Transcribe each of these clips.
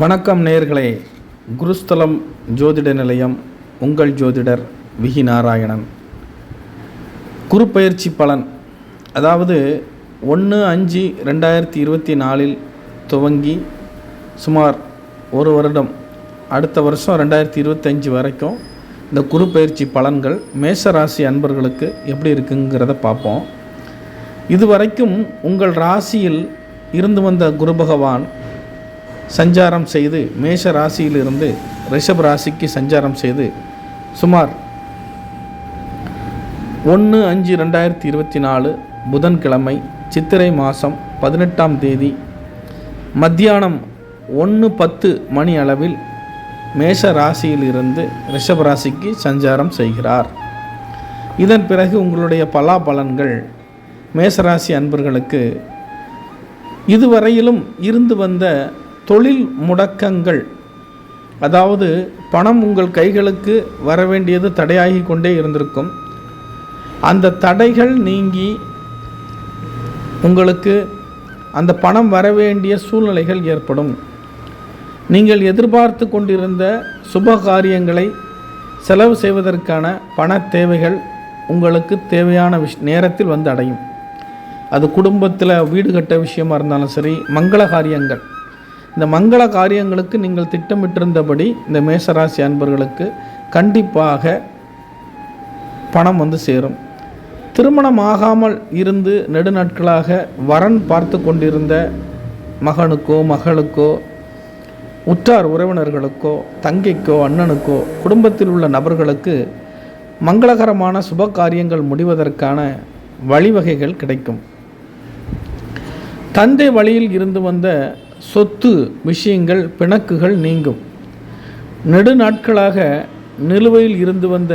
வணக்கம் நேர்களே குருஸ்தலம் ஜோதிட நிலையம் உங்கள் ஜோதிடர் விஹி நாராயணன். குரு பயிற்சி பலன். அதாவது ஒன்று அஞ்சு ரெண்டாயிரத்தி இருபத்தி நாலில் துவங்கி சுமார் ஒரு வருடம் அடுத்த வருஷம் ரெண்டாயிரத்தி இருபத்தஞ்சி வரைக்கும் இந்த குரு பயிற்சி பலன்கள் மேஷ ராசி அன்பர்களுக்கு எப்படி இருக்குங்கிறத பார்ப்போம். இதுவரைக்கும் உங்கள் ராசியில் இருந்து வந்த குரு பகவான் சஞ்சாரம் செய்து மேஷ ராசியிலிருந்து ரிஷப் ராசிக்கு சஞ்சாரம் செய்து சுமார் ஒன்று அஞ்சு ரெண்டாயிரத்தி இருபத்தி நாலு புதன்கிழமை சித்திரை மாதம் பதினெட்டாம் தேதி மத்தியானம் ஒன்று பத்து மணி அளவில் மேஷ ராசியிலிருந்து ரிஷப ராசிக்கு சஞ்சாரம் செய்கிறார். இதன் பிறகு உங்களுடைய பலாபலன்கள் மேசராசி அன்பர்களுக்கு இதுவரையிலும் இருந்து வந்த தொழில் முடக்கங்கள் அதாவது பணம் உங்கள் கைகளுக்கு வர வேண்டியது தடையாகி கொண்டே இருந்திருக்கும். அந்த தடைகள் நீங்கி உங்களுக்கு அந்த பணம் வர வேண்டிய சூழ்நிலைகள் ஏற்படும். நீங்கள் எதிர்பார்த்து கொண்டிருந்த சுப காரியங்களை செலவு செய்வதற்கான பண தேவைகள் உங்களுக்கு தேவையான விஷ் நேரத்தில் வந்து அடையும். அது குடும்பத்தில் வீடு கட்ட விஷயமா இருந்தாலும் சரி மங்கள காரியங்கள் இந்த மங்கள காரியங்களுக்கு நீங்கள் திட்டமிட்டிருந்தபடி இந்த மேசராசி அன்பர்களுக்கு கண்டிப்பாக பணம் வந்து சேரும். திருமணம் ஆகாமல் இருந்து நெடுநாட்களாக வரன் பார்த்து கொண்டிருந்த மகனுக்கோ மகளுக்கோ உற்றார் உறவினர்களுக்கோ தங்கைக்கோ அண்ணனுக்கோ குடும்பத்தில் உள்ள நபர்களுக்கு மங்களகரமான சுப காரியங்கள் முடிவதற்கான வழிவகைகள் கிடைக்கும். தந்தை வழியில் இருந்து வந்த சொத்து விஷயங்கள் பிணக்குகள் நீங்கும். நெடுநாட்களாக நிலுவையில் இருந்து வந்த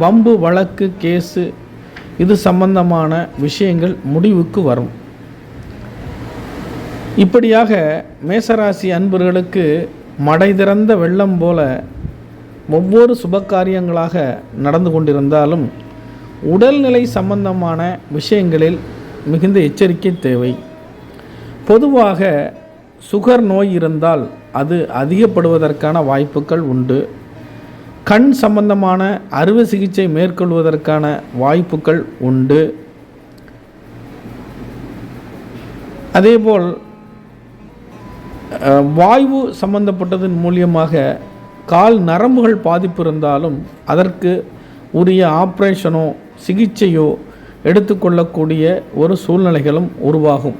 வம்பு வழக்கு கேஸு இது சம்பந்தமான விஷயங்கள் முடிவுக்கு வரும். இப்படியாக மேசராசி அன்பர்களுக்கு மடை திறந்த வெள்ளம் போல ஒவ்வொரு சுபகாரியங்களாக நடந்து கொண்டிருந்தாலும் உடல்நிலை சம்பந்தமான விஷயங்களில் மிகுந்த எச்சரிக்கை தேவை. பொதுவாக சுகர் நோய் இருந்தால் அது அதிகப்படுவதற்கான வாய்ப்புகள் உண்டு. கண் சம்பந்தமான அறுவை சிகிச்சை மேற்கொள்வதற்கான வாய்ப்புகள் உண்டு. அதேபோல் வாய்வு சம்பந்தப்பட்டதன் மூலியமாக கால் நரம்புகள் பாதிப்பு இருந்தாலும் அதற்கு உரிய ஆப்ரேஷனோ சிகிச்சையோ எடுத்துக்கொள்ளக்கூடிய ஒரு சூழ்நிலைகளும் உருவாகும்.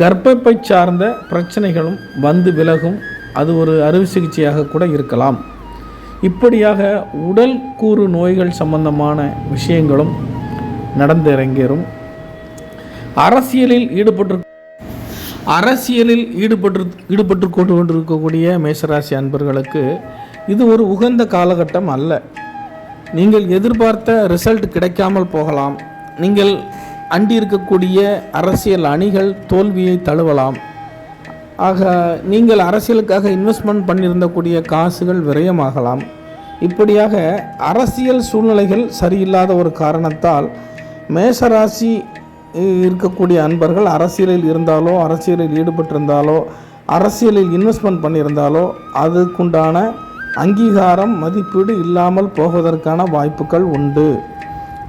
கர்ப்பப்பை சார்ந்த பிரச்சனைகளும் வந்து விலகும். அது ஒரு அறுவை சிகிச்சையாக கூட இருக்கலாம். இப்படியாக உடல் கூறு நோய்கள் சம்பந்தமான விஷயங்களும் நடந்து இறங்கேறும் அரசியலில் ஈடுபட்டு அரசியலில் ஈடுபட்டு ஈடுபட்டு கொண்டு கொண்டிருக்கக்கூடிய மேசராசி அன்பர்களுக்கு இது ஒரு உகந்த காலகட்டம் அல்ல. நீங்கள் எதிர்பார்த்த ரிசல்ட் கிடைக்காமல் போகலாம். நீங்கள் அண்டி இருக்கக்கூடிய அரசியல் அணிகள் தோல்வியை தழுவலாம். ஆக நீங்கள் அரசியலுக்காக இன்வெஸ்ட்மெண்ட் பண்ணியிருந்தக்கூடிய காசுகள் விரயமாகலாம். இப்படியாக அரசியல் சூழ்நிலைகள் சரியில்லாத ஒரு காரணத்தால் மேசராசி இருக்கக்கூடிய அன்பர்கள் அரசியலில் இருந்தாலோ அரசியலில் ஈடுபட்டிருந்தாலோ அரசியலில் இன்வெஸ்ட்மெண்ட் பண்ணியிருந்தாலோ அதுக்குண்டான அங்கீகாரம் மதிப்பீடு இல்லாமல் போவதற்கான வாய்ப்புகள் உண்டு.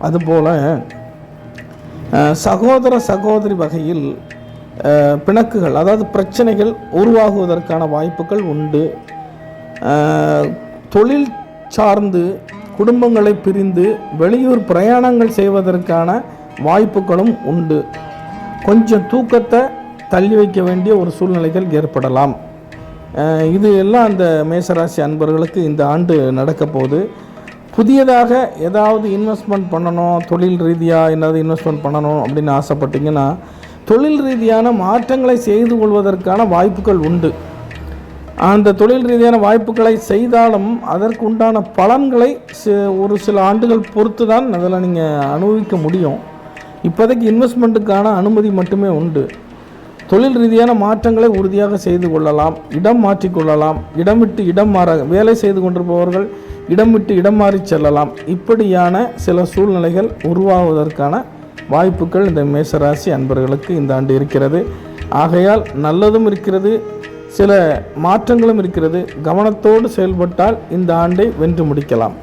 அதுபோல் சகோதர சகோதரி வகையில் பிணக்குகள் அதாவது பிரச்சனைகள் உருவாகுவதற்கான வாய்ப்புகள் உண்டு. தொழில் சார்ந்து குடும்பங்களை பிரிந்து வெளியூர் பிரயாணங்கள் செய்வதற்கான வாய்ப்புகளும் உண்டு. கொஞ்சம் தூக்கத்தை தள்ளி வைக்க வேண்டிய ஒரு சூழ்நிலைகள் ஏற்படலாம். இது எல்லாம் அந்த மேசராசி அன்பர்களுக்கு இந்த ஆண்டு நடக்கப்போகுது. புதியதாக ஏதாவது இன்வெஸ்ட்மெண்ட் பண்ணணும் தொழில் ரீதியாக என்னது இன்வெஸ்ட்மெண்ட் பண்ணணும் அப்படின்னு ஆசைப்பட்டீங்கன்னா தொழில் ரீதியான மாற்றங்களை செய்து கொள்வதற்கான வாய்ப்புகள் உண்டு. அந்த தொழில் ரீதியான வாய்ப்புகளை செய்தாலும் அதற்கு உண்டான பலன்களை ஒரு சில ஆண்டுகள் பொறுத்து தான் அதில் நீங்கள் அனுபவிக்க முடியும். இப்போதைக்கு இன்வெஸ்ட்மெண்ட்டுக்கான அனுமதி மட்டுமே உண்டு. தொழில் ரீதியான மாற்றங்களை உறுதியாக செய்து கொள்ளலாம் இடம் மாற்றிக்கொள்ளலாம் இடம் விட்டு இடம் மாற வேலை செய்து கொண்டிருப்பவர்கள் இடம் விட்டு இடம் மாறி செல்லலாம். இப்படியான சில சூழ்நிலைகள் உருவாவதற்கான வாய்ப்புகள் இந்த மேசராசி அன்பர்களுக்கு இந்த ஆண்டு இருக்கிறது. ஆகையால் நல்லதும் இருக்கிறது சில மாற்றங்களும் இருக்கிறது. கவனத்தோடு செயல்பட்டால் இந்த ஆண்டை வென்று முடிக்கலாம்.